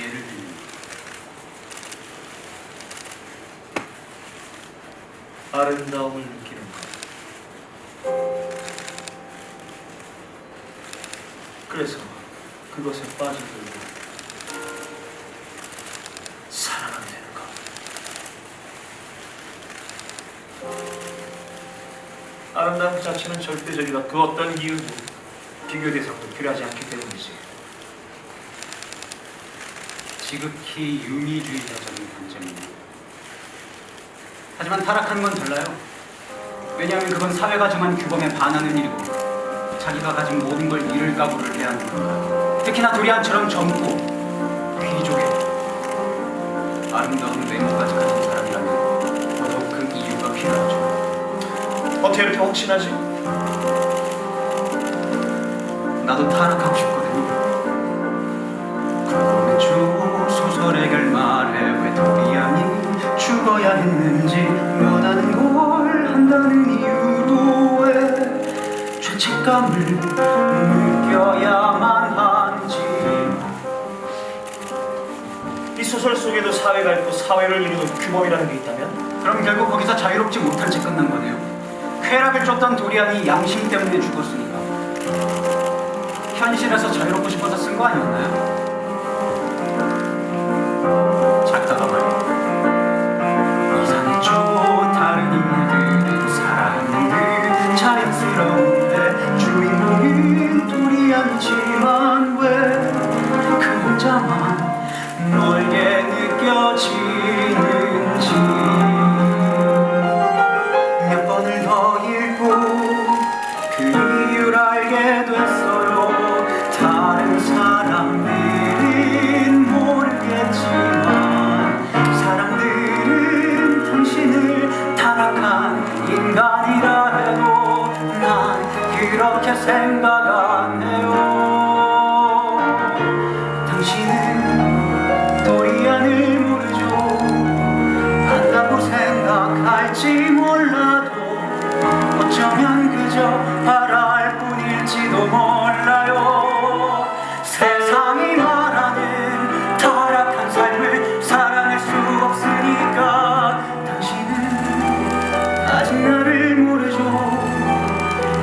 예를 들면 아름다움을 느끼는 것. 그래서 그것에 빠져들고 사랑하게 되는 것. 아름다움 그 자체는 절대적이다. 그 어떤 이유도 비교 대상도 필요하지 않기 때문이지. 지극히 유미주의자적인 관점입니다. 하지만 타락한 건 달라요. 왜냐하면 그건 사회가 정한 규범에 반하는 일이고 자기가 가진 모든 걸 잃을 각오를 해야 하니까. 특히나 도리안처럼 젊고 귀족의 아름다운 외모까지 가진 사람이라면 더더욱 그 이유가 필요하죠. 어떻게 이렇게 확신하지? 나도 타락하고 싶거든요. 죄책감을 느껴야만 하는지. 이 소설 속에도 사회가 있고 사회를 이루는 규범이라는 게 있다면? 그럼 결국 거기서 자유롭지 못한 채 끝난 거네요. 쾌락을 쫓던 도리안이 양심 때문에 죽었으니까. 현실에서 자유롭고 싶어서 느껴지는지. 몇 번을 더 읽고 그 이유를 알게 됐어요. 다른 사람들은 모르겠지만 사람들은 당신을 타락한 인간이라 해도 난 그렇게 생각 안 해요. 당신은 생각할지 몰라도 어쩌면 그저 바랄 뿐일지도 몰라요. 세상이 말하는 타락한 삶을 사랑할 수 없으니까 당신은 아직 나를 모르죠.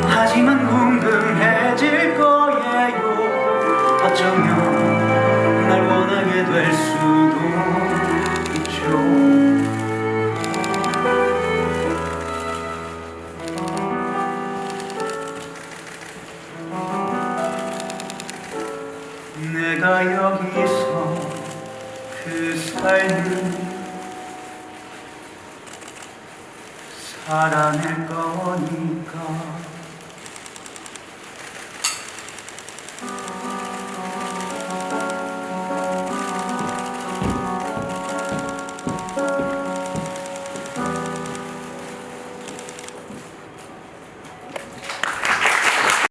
하지만 궁금해질 거예요. 어쩌면 날 원하게 될 수도 내가 여기서 그 삶을 살아낼 거니까